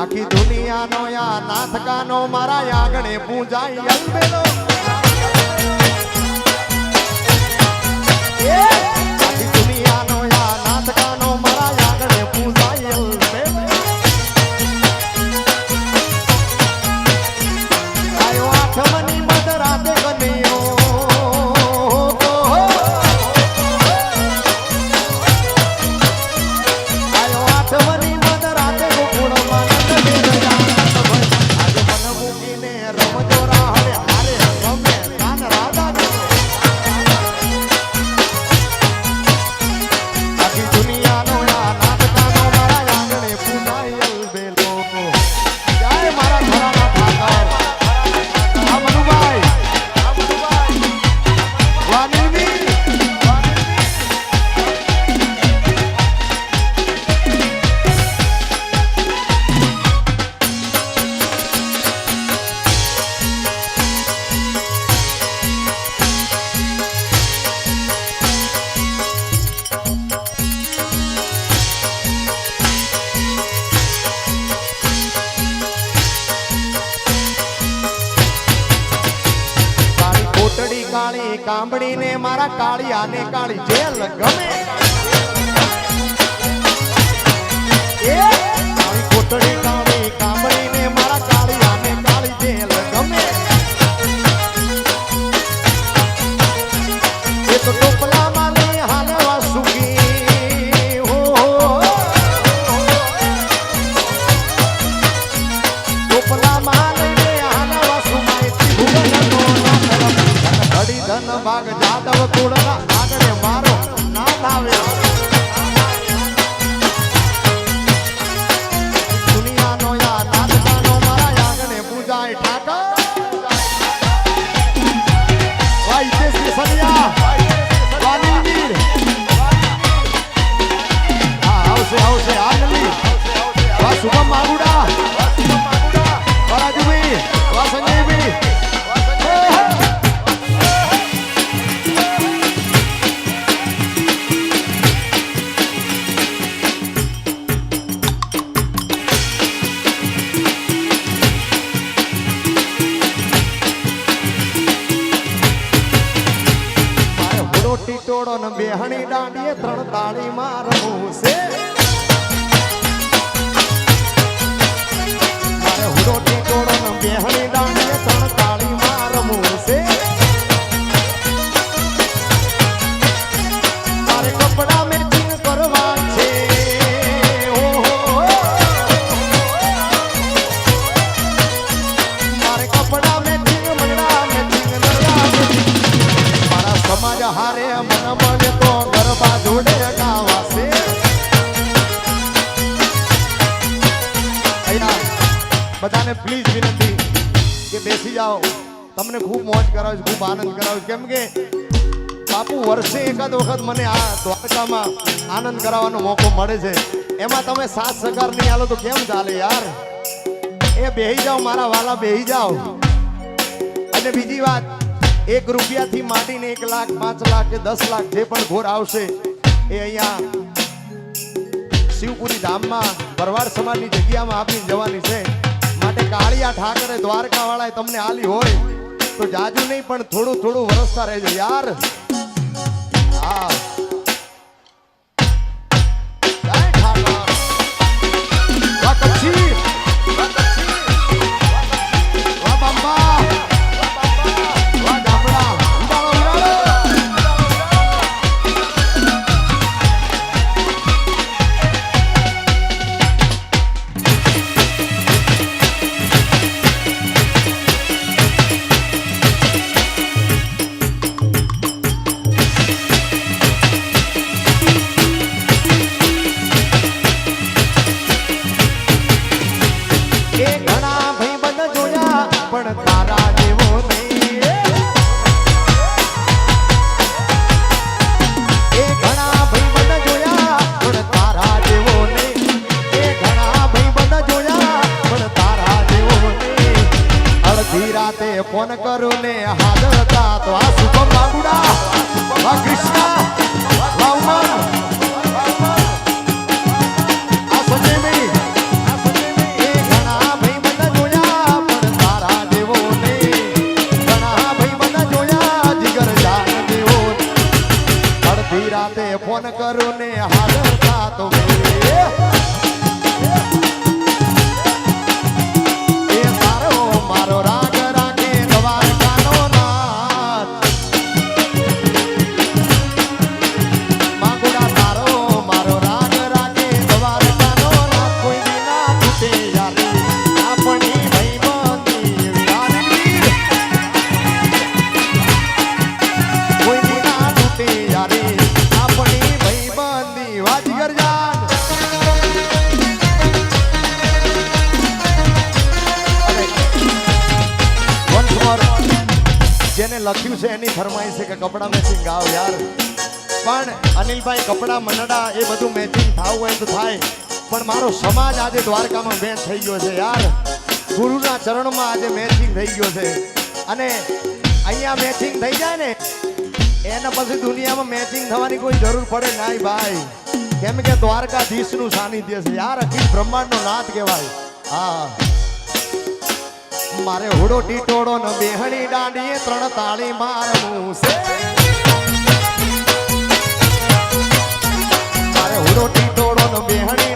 આખી દુનિયાનો યા નાથકાનો મારા આગણે પૂજાય અલબેલો એ ને આને કાળી. જેલ ગમે મારે હુડો ને બેહણી દાંડીએ ત્રણ તાળી મારવું છે. રોટી હુડો ને બેહણી દાંડીએ ત્રણ તાળી મારવું છે. બેસી જાઓ. તમને ખૂબ મોજ કરાવીશ, ખૂબ આનંદ કરાવીશ. કેમ કે બાપુ વર્ષે એકાદ વખત મને આ દ્વારકામાં આનંદ કરાવવાનો મોકો મળે છે. એમાં તમે સાત સગાર નહીં આલો તો કેમ ચાલે યાર? એ બેહી જાઓ, મારા વાલા બેહી જાઓ. અને બીજી વાત, એક રૂપિયાથી માંડીને એક લાખ, પાંચ લાખ કે દસ લાખ જે પણ ઘોર આવશે, એ અહીંયા શિવપુરી ધામમાં ભરવાડ સમાજની જગ્યામાં આપી જવાની છે. માટે કાળિયા ઠાકરે દ્વારકા વાળાએ તમને આલી હોય તો જાજુ નહીં, પણ થોડું થોડું વરસતા રહેજો. યાર ફોન કરું ને હાજર હતા તો આ શુભમ જેને લખ્યું છે એની ફરમાઈ છે કે કપડાં મેચિંગ ગાવ યાર. પણ અનિલભાઈ, કપડાં મનડા એ બધું મેચિંગ થવું હોય તો થાય. પણ મારો સમાજ આજે દ્વારકામાં મેચ થઈ ગયો છે યાર. ગુરુના ચરણમાં આજે મેચિંગ થઈ ગયો છે. અને અહીંયા મેચિંગ થઈ જાય ને, એના પછી દુનિયામાં મેચિંગ થવાની કોઈ જરૂર પડે નહીં ભાઈ. કેમ કે દ્વારકાધીશનું સાનિધ્ય છે યાર. અખિલ બ્રહ્માંડનો નાથ કહેવાય. હા. મારે હુડો ટીટોડો ન બેહણી દાંડીએ ત્રણ તાળી મારવું છે. મારે હુડો ટીટોડો ન બેહણી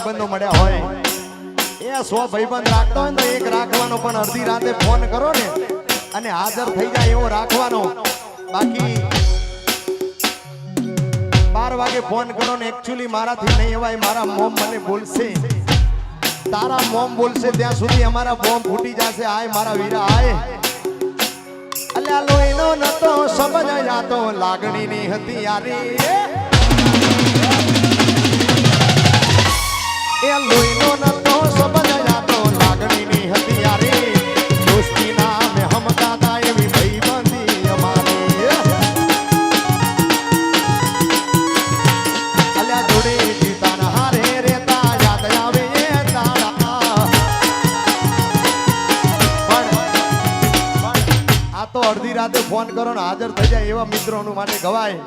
ભાઈબંધો મળ્યા હોય. એ સો ભાઈબંધ રાખતા હોય તો એક રાખવાનો પણ અડધી રાતે ફોન કરો ને, અને હાજર થઈ જાય એવો રાખવાનો. બાકી બાર વાગે ફોન કરો ને એકચ્યુઅલી મારાથી નહીં એવાય મારા મોમ મને બોલશે તારા મોમ બોલશે ત્યાં સુધી અમારા બોમ્બ ફૂટી જશે. આય મારા વીરા, આય. અલ્યા લોહીનો નતો, સમજ જાતો લાગણીની હતી યારી. એ લોહીનો નતો સમજ જાતો લાગણીની એવી ભાઈબંધી અમારી. જોડે જીતાના હારે રેતા યાદ આવે એ પણ, આ તો અડધી રાતે ફોન કરો ને હાજર થઈ જાય એવા મિત્રોનું માટે ગવાય.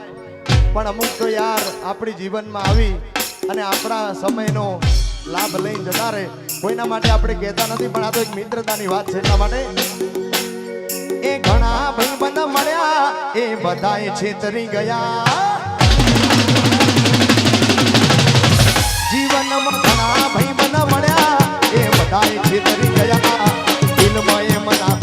પણ અમુક તો યાર આપણી જીવનમાં આવી અને આપણા સમયનો લાભ લઈને જતા રહે. કોઈના માટે આપણે કહેતા નથી, પણ આ તો એક મિત્રતાની વાત છે. એટલા માટે એ ઘણા ભાઈબંધ મળ્યા. એ બધાએ છેતરી ગયા. જીવનમાં ઘણા ભાઈબંધ મળ્યા. એ બધાએ છેતરી ગયા. દિલમાં એમ ના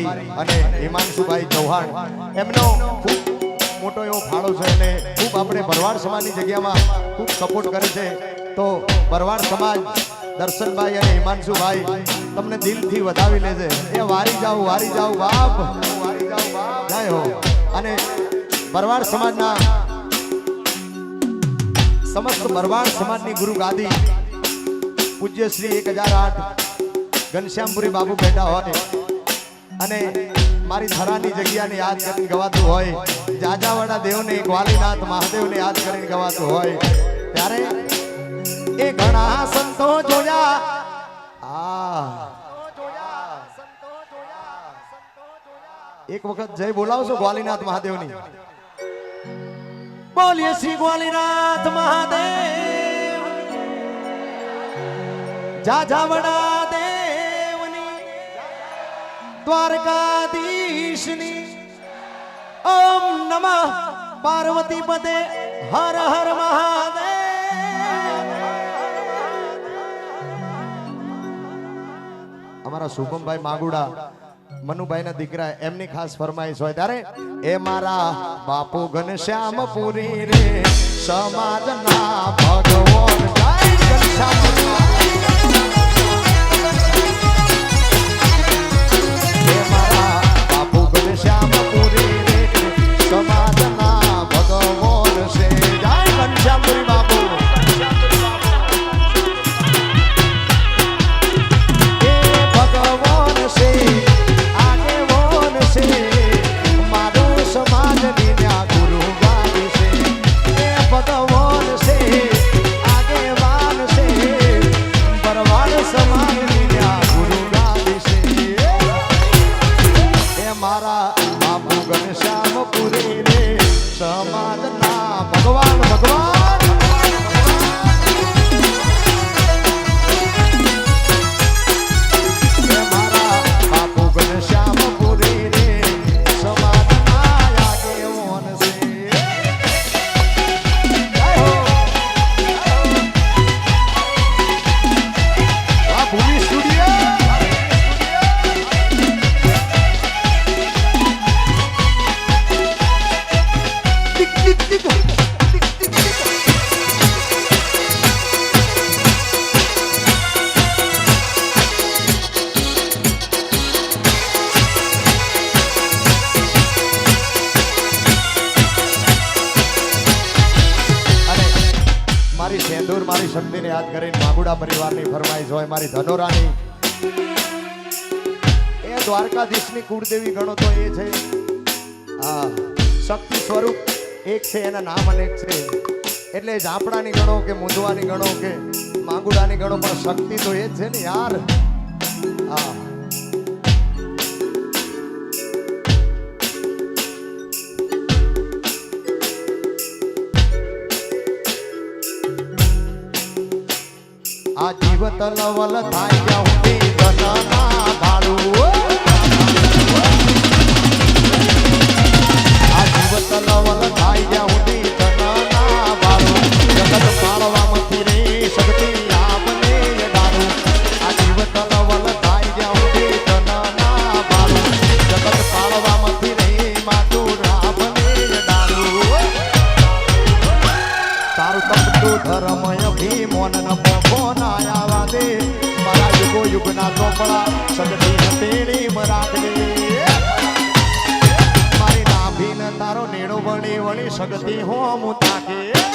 રબારી અને હિમાંશુભાઈ ચૌહાણ. એમનો ખૂબ મોટો એવો ફાળો છે અને ખૂબ આપણે ભરવાડ સમાજની જગ્યામાં ખૂબ સપોર્ટ કરે છે. તો ભરવાડ સમાજ, દર્શનભાઈ અને હિમાંશુભાઈ તમને દિલથી વધાવી લેજે. એ વારી જાઓ વારી જાઓ, બાપ. વારી જાઓ બાપ જય હો. અને ભરવાડ સમાજના સમસ્ત ભરવાડ સમાજની ગુરુ ગાદી પૂજ્ય શ્રી એક હજાર આઠ ઘનશ્યામપુરી બાબુ બેઠા હોય. અને મારી ધરાની જગ્યાને યાદ કરીને ગવાતું હોય જાજાવાડા દેવને, ગ્વાલીનાથ મહાદેવને યાદ કરીને ગવાતું હોય, ત્યારે એ ઘણા સંતો જોયા. એક વખત જય બોલાવશો ગ્વાલીનાથ મહાદેવની. બોલીએ શ્રી ગ્વાલીનાથ મહાદેવ. જાજાવડા દ્વારકાધીશની ઓમ નમઃ. પાર્વતી પદે હર હર મહાદેવ. અમારા શુભમભાઈ માગુડા, મનુભાઈના દીકરા, એમની ખાસ ફરમાઈશ હોય ત્યારે, એ મારા બાપુ ઘનશ્યામ પુરી રે, સમાજના ભગવાન. મારી સેંદૂર, મારી શક્તિને યાદ કરીને માગુડા પરિવારની ફરમાઈશ હોય, મારી ધનોરાની. એ દ્વારકાધીશની કુળદેવી ગણો તો એ છે. હા, શક્તિ સ્વરૂપ એક છે, એના નામ અનેક છે. એટલે ઝાપડાની ગણો કે મુંદવાની ગણો કે માગુડાની ગણો, પણ શક્તિ તો એ જ છે ને યાર. હા. આ જીવત લવલ થાય જાઉં ધનના ભાડું. આ જીવત લવલ થાય જાઉં ધનના ભાડું. જગત પાળવામાંથી રે યુગના ચોપડા સગતી તેડી મરાકડે મારી નાભીન તારો નેડો વળી વળી સગતી હો મુ તાકે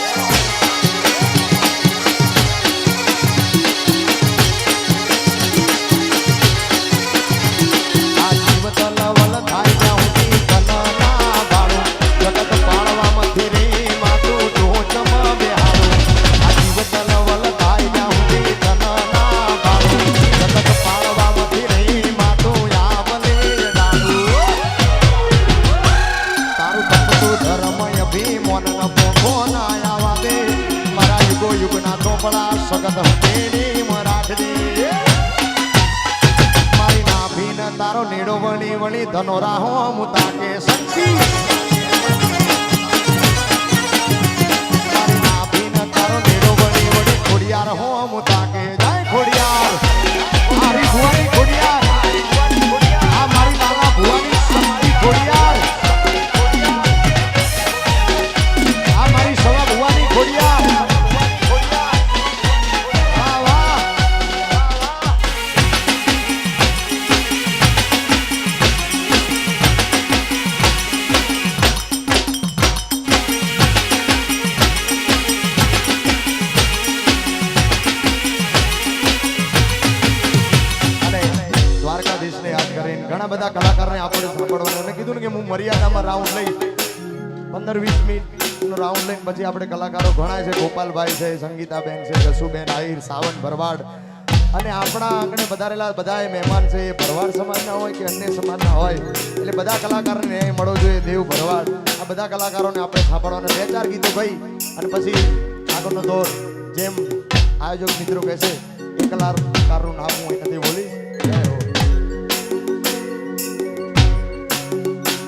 તારો નીડો વળી વળી ધનો રાહો મુતાકે શક્તિ કલાકારોને આપણે સાંભળવાનું. એને કીધું ને કે હું મર્યાદામાં રાઉન્ડ લઈશ. પંદર વીસ મિનિટનો રાઉન્ડ લઈને પછી આપણે કલાકારો ઘણા છે. ગોપાલભાઈ છે, સંગીતાબેન છે, જસુબેન, આહિર સાવન ભરવાડ. અને આપણા આંગણે વધારેલા બધા મહેમાન છે. એ ભરવાડ સમાજના હોય કે અન્ય સમાજના હોય. એટલે બધા કલાકારોને ન્યાય મળવો જોઈએ. દેવ ભરવાડ. આ બધા કલાકારોને આપણે સાંભળવાના. બે ચાર ગીતો ભાઈ અને પછી આગળનો દોર. જેમ આયોજક મિત્રો કહે છે એ કલાકારનું નામ હું અહીં નથી બોલીશ